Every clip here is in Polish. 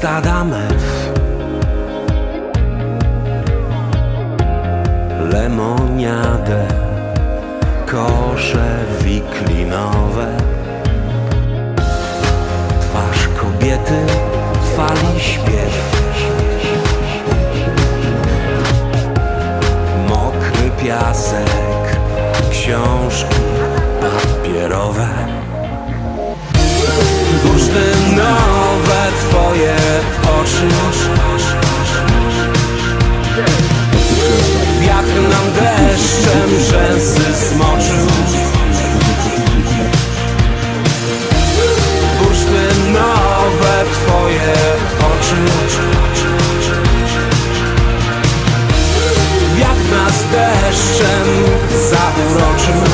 Stada mew Lemoniadę Kosze wiklinowe. Twarz kobiety fali śpiew. Mokry piasek Książki papierowe. Bursztynowe twoje oczy. Wiatr nam deszczem rzęsy smoczył Bursztynowe twoje oczy. Wiatr nas deszczem zauroczył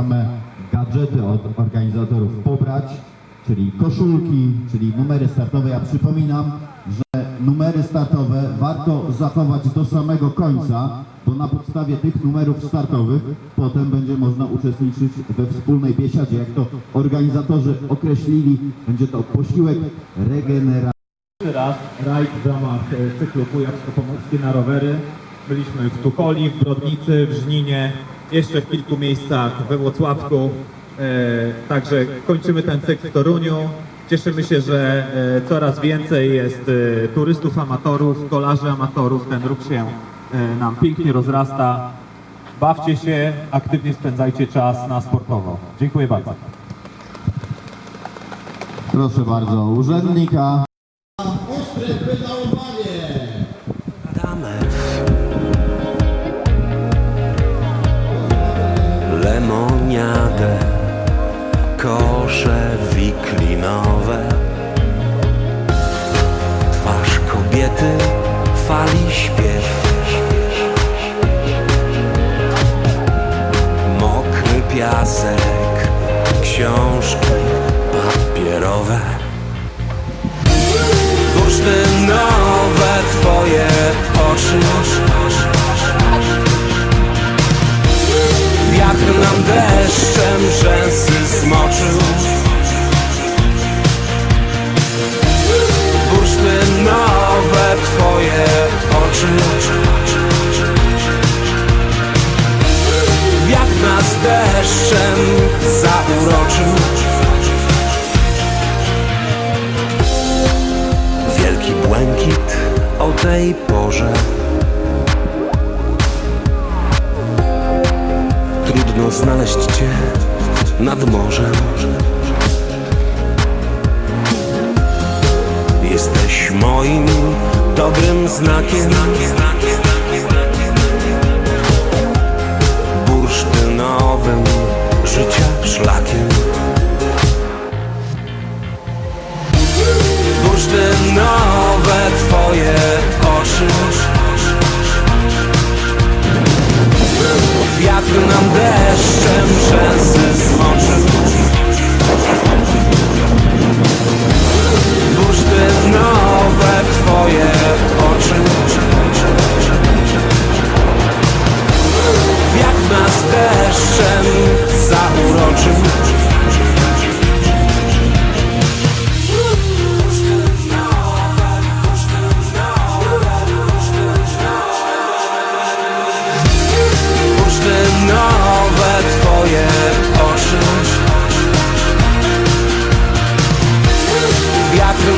same gadżety od organizatorów pobrać, czyli koszulki, czyli numery startowe. Ja przypominam, że numery startowe warto zachować do samego końca, bo na podstawie tych numerów startowych potem będzie można uczestniczyć we wspólnej biesiadzie. Jak to organizatorzy określili, będzie to posiłek regeneracyjny. Pierwszy raz rajd w ramach e, cyklu Kujawsko-Pomorskie na rowery. Byliśmy w Tucholi, w Brodnicy, w Żninie, jeszcze w kilku miejscach we Włocławku. E, także kończymy ten cykl w Toruniu. Cieszymy się, że e, coraz więcej jest e, turystów amatorów, kolarzy amatorów. Ten ruch się nam pięknie rozrasta. Bawcie się, aktywnie spędzajcie czas na sportowo. Dziękuję bardzo. Proszę bardzo, urzędnika. Lemoniadę Kosze wiklinowe. Twarz kobiety fali śpiew. Mokry piasek Książki papierowe. Bursztynowe twoje oczy Wiatr nam deszczem rzęsy smoczył Bursztynowe twoje oczy. Wiatr nas deszczem nad morzem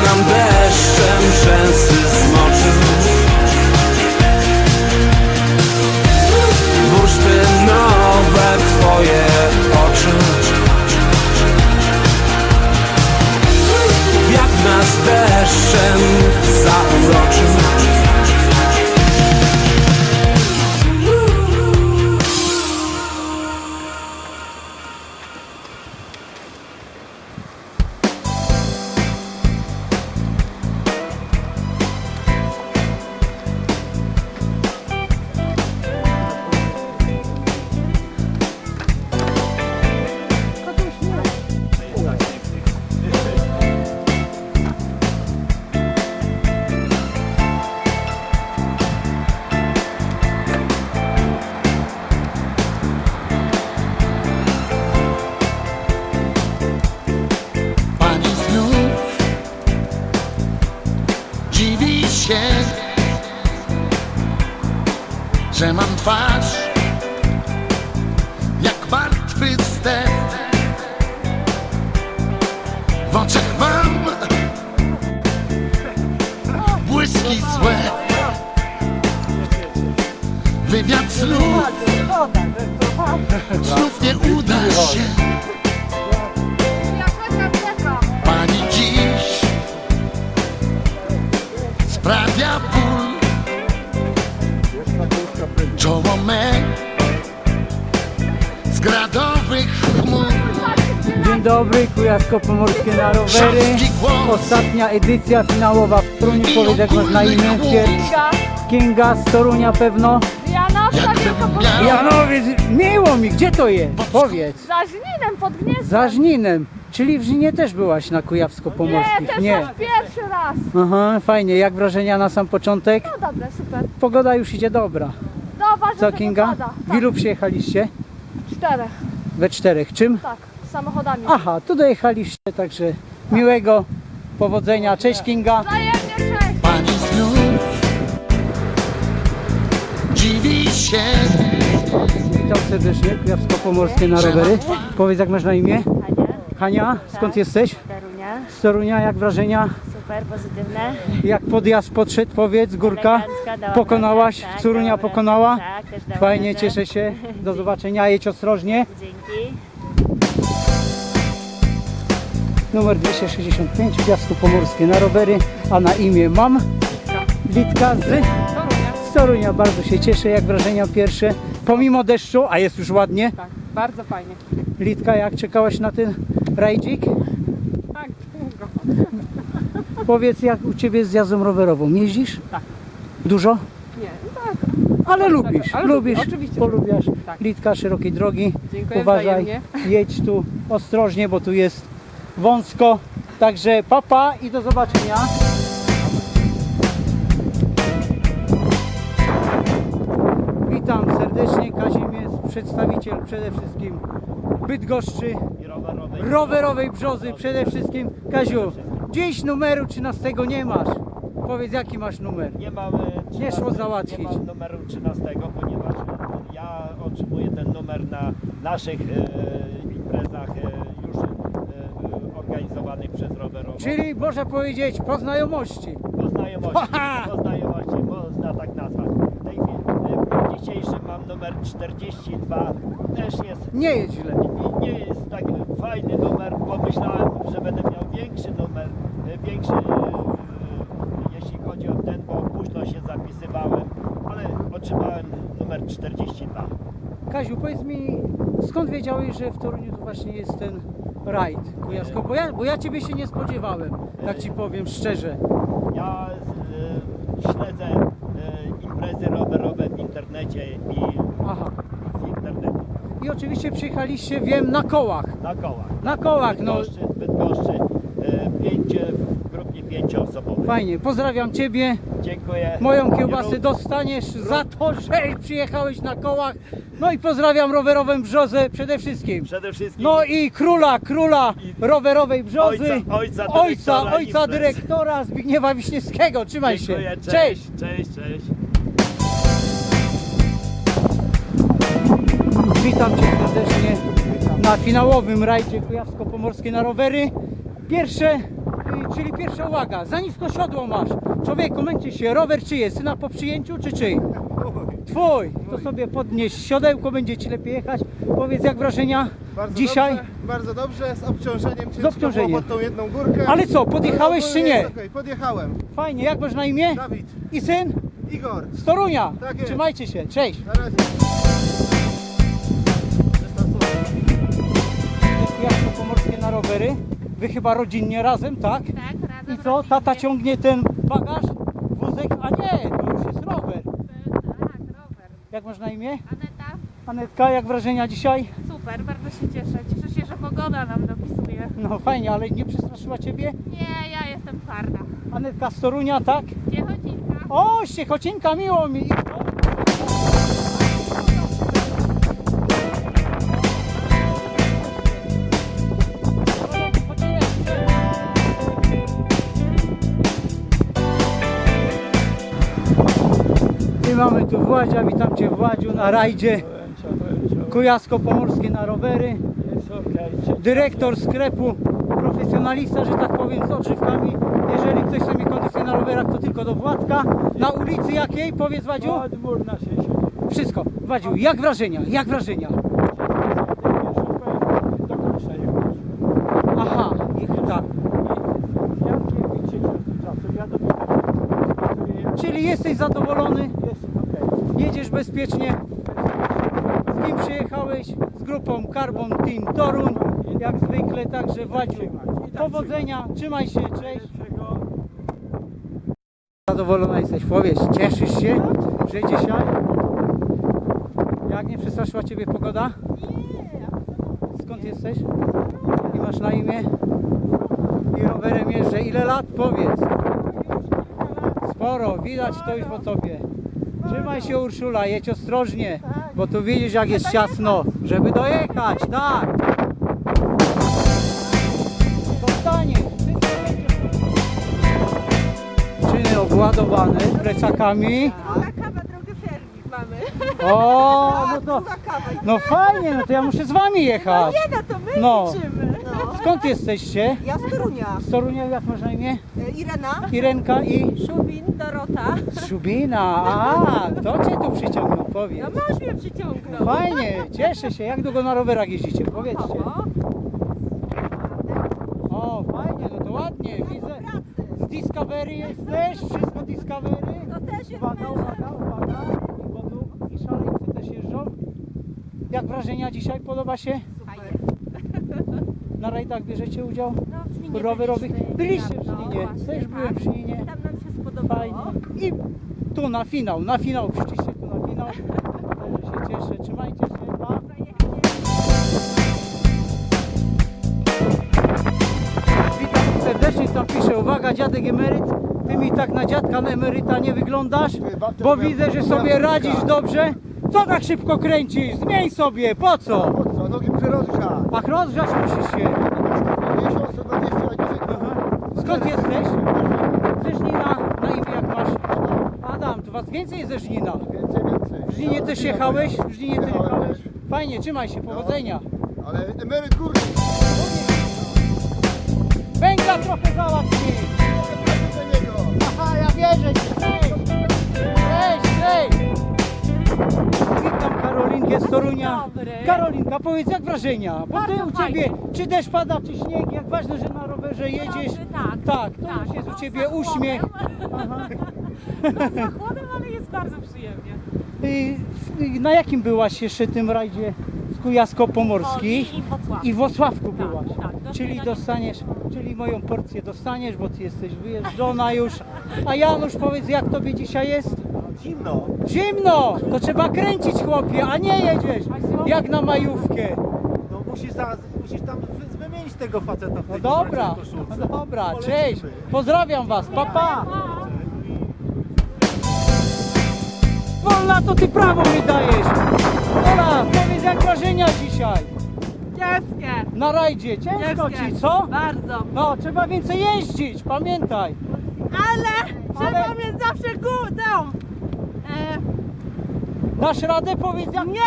nam deszczem rzęsy zmoczył. Bursztynowe twoje oczy. Wiatr nas deszczem zauroczył złe. Wywiad snów, znów nie uda się. Pani dziś sprawia ból Czoło me z gradowych chmur Dzień dobry, Kujawsko-Pomorskie na rowery. Ostatnia edycja finałowa w Toruniu. Powiedz jak masz na imię. Pier- Kinga z Torunia pewno. Janowska Wielkopolska. Janowiec, miło mi, gdzie to jest? Powiedz. Za Żninem pod Gnieznem. Za Żninem. Czyli w Żninie też byłaś na Nie, Kujawsko-Pomorskich? też raz pierwszy raz. Aha, fajnie. Jak wrażenia na sam początek? No dobra, super. Pogoda już idzie dobra. Dobra, że Co Kinga? wypada. W ilu przyjechaliście? Tak, czterech, We czterech. Czym? tak, samochodami. Aha, tu dojechaliście, także miłego powodzenia. Cześć Kinga. Się Witam serdecznie, Kujawsko-Pomorskie na rowery. Powiedz jak masz na imię? Hania, skąd jesteś? Torunia, Z Torunia, jak wrażenia? super, pozytywne. Jak podjazd podszedł, powiedz, górka? Pokonałaś? tak, radę. pokonała? Tak, też dała Fajnie, cieszę się. Do zobaczenia, jedź ostrożnie. Dzięki. Numer 265, Kujawsko-Pomorskie na rowery, a na imię mam Litka z z Torunia. Bardzo się cieszę, jak wrażenia pierwsze. Pomimo deszczu, a jest już ładnie. Tak, bardzo fajnie. Litka, jak czekałaś na ten rajdzik? Tak, długo. Powiedz, jak u Ciebie z jazdą rowerową? Jeździsz? Tak. Dużo? Nie, no tak. Ale lubisz, ale lubię, lubisz, oczywiście. polubiasz. Tak. Litka szerokiej drogi. Dziękuję Uważaj, wzajemnie. jedź tu ostrożnie, bo tu jest wąsko. Także papa i do zobaczenia. Przedstawiciel przede wszystkim Bydgoszczy, rowerowej brzozy przede wszystkim. Kaziu, dziś numeru 13 nie masz. Powiedz jaki masz numer. Nie mam, e, 13, Nie szło załatwić. Nie mam numeru 13, ponieważ ja otrzymuję ten numer na naszych e, imprezach e, już e, organizowanych przez rowerową. Czyli można powiedzieć po znajomości. Po znajomości, po znajomości, można tak nazwać. W tej chwili, e, w dniu dzisiejszym mam numer 42, też jest, Nie jest źle. nie, nie jest tak fajny numer, pomyślałem, że będę miał większy numer, e, większy, e, jeśli chodzi o ten, bo późno się zapisywałem, ale otrzymałem numer 42. Kaziu, powiedz mi, skąd wiedziałeś, że w Toruniu to właśnie jest ten rajd Kujawsko? Bo ja, bo ja Ciebie się nie spodziewałem, tak Ci powiem szczerze. Ja e, śledzę imprezy rowerowe w internecie i I oczywiście przyjechaliście, wiem, na kołach. na kołach. Na kołach, no Bydgoszczy, Bydgoszczy, e, pięcie, w grupie pięcioosobowej. fajnie. Pozdrawiam Ciebie. Dziękuję. Moją kiełbasę dostaniesz za to, że przyjechałeś na kołach. No i pozdrawiam rowerową brzozę przede wszystkim. Przede wszystkim No i króla, króla rowerowej brzozy, Ojca- ojca ojca, dyrektora ojca imprez. dyrektora Zbigniewa Wiśniewskiego. Trzymaj się. Dziękuję, Cześć. cześć, cześć, Witam Cię serdecznie na finałowym rajdzie Kujawsko-Pomorskie na rowery. Pierwsze, y, czyli pierwsza uwaga, za nisko siodło masz. Człowieku, męczy się, rower czyje? Syna po przyjęciu czy czyj? Twój. To sobie podnieś siodełko, będzie Ci lepiej jechać. Powiedz jak wrażenia Bardzo dzisiaj? Dobrze, bardzo dobrze, z obciążeniem ciężko obciążeniem. było pod tą jedną górkę. Ale co, podjechałeś Ale czy ogólnie nie? jest okej, podjechałem. Fajnie, jak masz na imię? Dawid, I syn? Igor, Z Torunia. Tak jest. Trzymajcie się, cześć. na razie. Rowery. Wy chyba rodzinnie razem, tak? Tak, razem I co? Tata ciągnie ten bagaż, wózek, a nie, to już jest rower. Tak, rower. Jak masz na imię? Aneta, Anetka, jak wrażenia dzisiaj? super, bardzo się cieszę. Cieszę się, że pogoda nam dopisuje. No fajnie, ale nie przestraszyła Ciebie? Nie, ja jestem twarda. Anetka z Torunia, tak? Ciechocinka. O, Ściechocinka, miło mi. Mamy tu Władzia, witam Cię Władziu na rajdzie Kujawsko-Pomorskie na rowery. Dyrektor sklepu, profesjonalista, że tak powiem, z odżywkami. Jeżeli ktoś chce mieć kondycję na rowerach, to tylko do Władka. Na ulicy jakiej? Powiedz. Odmór na 60. Wszystko. Wadziu, jak wrażenia? Jak wrażenia? Aha, tak. Czyli jesteś zadowolony? Jedziesz bezpiecznie. Z kim przyjechałeś? Z grupą Carbon Team Toruń. Jak zwykle, także Wadziu. Powodzenia, trzymaj się, cześć. Zadowolona jesteś, powiedz, cieszysz się, że dzisiaj? Jak nie przestraszyła Ciebie pogoda? Nie. Skąd jesteś? I masz na imię? I rowerem jeżdżę. Ile lat? Powiedz. Sporo, widać to już po Tobie. Trzymaj się Urszula, jedź ostrożnie, bo tu widzisz jak jest ciasno, żeby dojechać, tak. Będzie Czyny obładowane plecakami. O, no to, Druga kawa. no fajnie, no to ja muszę z wami jechać. Nie, no to my No. liczymy. Skąd jesteście? Ja z Torunia. Z Torunia, jak masz na imię? Irena. Irenka i Szubin, Dorota. Szubina. A, kto cię tu przyciągnął? Powiedz. No mąż mnie przyciągnął. Fajnie, cieszę się. Jak długo na rowerach jeździcie? Powiedzcie. O, O, fajnie, no to ładnie, widzę. Z Discovery jesteś? Wszystko Discovery? To też jest Uwaga, uwaga, uwaga. I wodu, i szaleńcy też jeżdżą. Jak wrażenia dzisiaj? Podoba się? Na rajdach bierzecie udział? No, Rowerowych? byliśmy. Byliście w No, Żninie. właśnie, Też byłem tak. w Żninie. Tam nam się spodobało. Fajnie. I tu na finał, na finał przyszliście tu na finał. Także się cieszę. Trzymajcie się. Pa. Witam serdecznie, tam pisze, uwaga, dziadek emeryt, ty mi tak na dziadka na emeryta nie wyglądasz, bo widzę, że sobie radzisz dobrze. Co tak szybko kręcisz? Zmień sobie, po co? Co, nogi muszę rozgrzać. Ach, rozgrzać musisz się. 50, 120, a dzisiaj Skąd jesteś? Ze Żnina, na imię jak masz? Adam, to was więcej ze Żnina. więcej, więcej. W Żninie też jechałeś? W Żninie też Jechałem jechałeś? też. Fajnie, trzymaj się, powodzenia. Ale emeryt górny. Węgla trochę załatwi. Do niego. Aha, ja wierzę ci. Cześć. Cześć, cześć. Witam Karolinkę z Torunia. dobry. Karolinka, powiedz jak wrażenia? Bo ty Bardzo u fajnie. ciebie, czy deszcz pada, czy śnieg, jak ważne, że na rowerze jedziesz. Dobry, tak. Tak, to Tak, już jest u no, ciebie za uśmiech. chłodem. No, za chłodem, ale jest bardzo przyjemnie. Y, y, Na jakim byłaś jeszcze tym rajdzie z Kujawsko-Pomorskich? O, i- Włocławku. I w Włocławku Tak, byłaś. tak, do czyli dostaniesz, czyli moją porcję dostaniesz, bo ty jesteś wyjeżdżona już. A Janusz powiedz jak tobie dzisiaj jest? Zimno. Zimno! To trzeba kręcić chłopie, a nie jedziesz jak na majówkę. No musisz, za, musisz tam wy- wymienić tego faceta w No tej dobra, koszulce. no dobra, Polecimy. cześć. Pozdrawiam was, papa. Pa. Wolna to ty prawo mi dajesz. Ola, powiedz jak wrażenia dzisiaj Ciężkie. na rajdzie. Ciężko Ciężkie. ci, co? Bardzo. No, trzeba więcej jeździć, pamiętaj. Ale trzeba Ale- mieć zawsze górę. Dasz radę? Powiedz jak nie!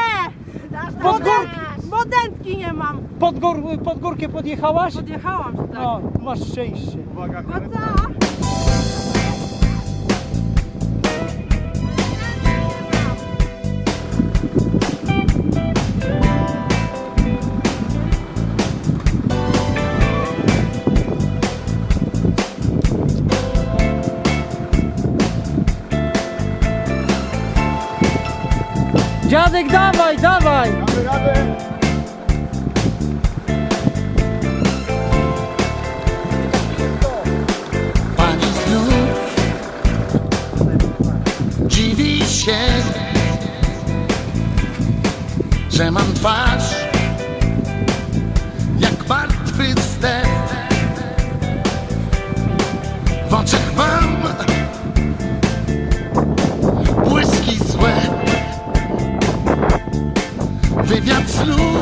Pod gór- Bodętki nie mam. pod, gór, pod górkę podjechałaś? Podjechałam tak. No, masz szczęście. Uwaga, No co? Dziadek, dawaj, dawaj! Damy radę. Pani znów dziwi się, że mam twarz wywiad znów,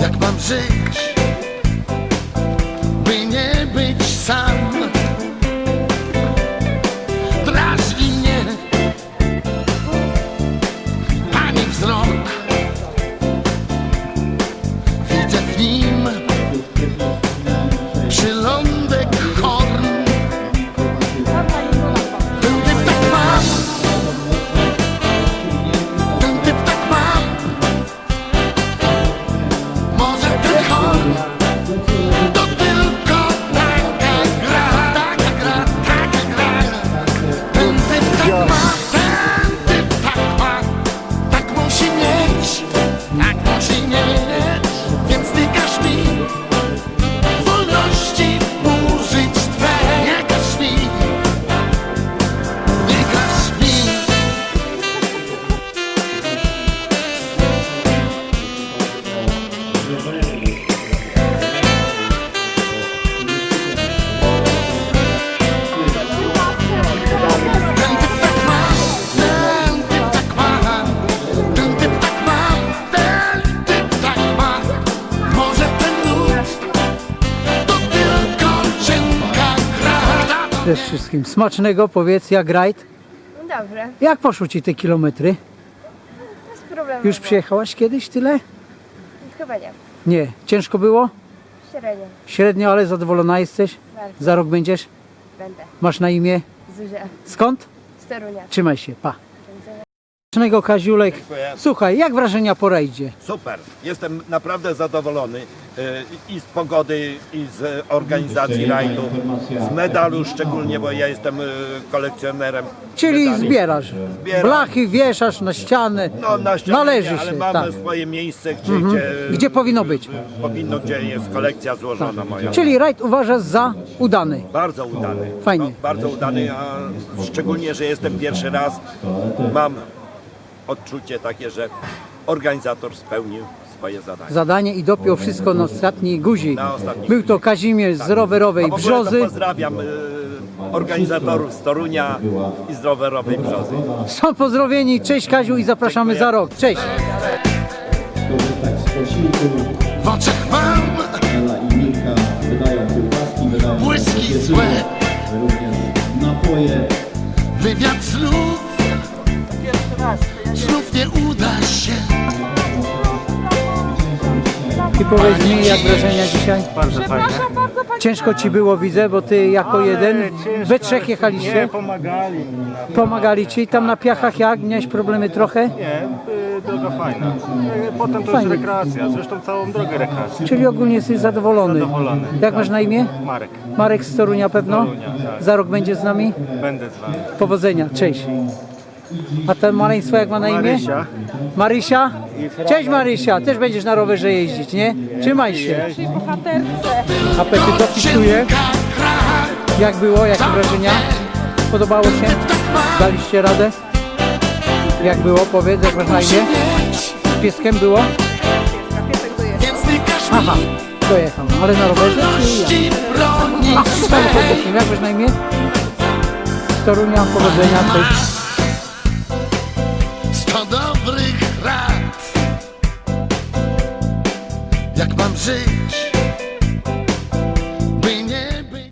Jak mam żyć? Cześć wszystkim. Smacznego, powiedz, jak rajd? Dobrze, Jak poszło Ci te kilometry? bez problemu. Już przyjechałaś kiedyś tyle? Chyba nie. Nie. Ciężko było? Średnio. Średnio, ale zadowolona jesteś? Bardzo. Za rok będziesz? Będę. Masz na imię? Zuzia. Skąd? Z Torunia. Trzymaj się, pa. Kaziulek. Słuchaj, jak wrażenia po rajdzie? Super. Jestem naprawdę zadowolony e, i z pogody, i z organizacji rajdu, z medalu szczególnie, bo ja jestem e, kolekcjonerem Czyli medali. zbierasz. Zbieram. Blachy wieszasz na ścianę. No, na ścianie, Należy nie, ale się, mamy tak. swoje miejsce, gdzie, Mhm. gdzie, Gdzie powinno być. powinno, gdzie jest kolekcja złożona moja. Czyli rajd uważasz za udany. Bardzo udany. Fajnie. No, bardzo udany, a szczególnie, że jestem pierwszy raz. Mam odczucie takie, że organizator spełnił swoje zadanie. Zadanie i dopiął wszystko na ostatni guzik. Na ostatni Był to Kazimierz z rowerowej A w ogóle to Brzozy. pozdrawiam y, organizatorów z Torunia i z rowerowej Brzozy. Są pozdrowieni. Cześć Kaziu i zapraszamy za rok. Cześć. Posiłku, W oczach mam powiedz mi, jak wrażenia dzisiaj? Bardzo fajnie. Ciężko ci było, widzę, bo ty jako jeden, we trzech jechaliście, Nie, pomagali. pomagali ci. Tam na piachach jak? Miałeś problemy trochę? Nie, y, droga fajna. Y, Potem to Fajnie. już rekreacja, zresztą całą drogę rekreacji. Czyli ogólnie jesteś zadowolony. Zadowolony, Jak tak. masz na imię? Marek, Marek z Torunia pewno? Torunia, tak. Za rok będzie z nami? będę z wami. Powodzenia, cześć. A to maleństwo jak ma na imię? Marysia. Marysia? Cześć Marysia, też będziesz na rowerze jeździć, nie? Trzymaj się. Apetyt dopisuje. Jak było, jakie wrażenia? Podobało się? Daliście radę? Jak było, powiedz, jak masz na imię? Z pieskiem było? Więc nie każ Aha, dojechał. Ale na rowerze czy jak? mi bronić A, samochodem. Jak masz na imię? Z Torunia, powodzenia, cześć. see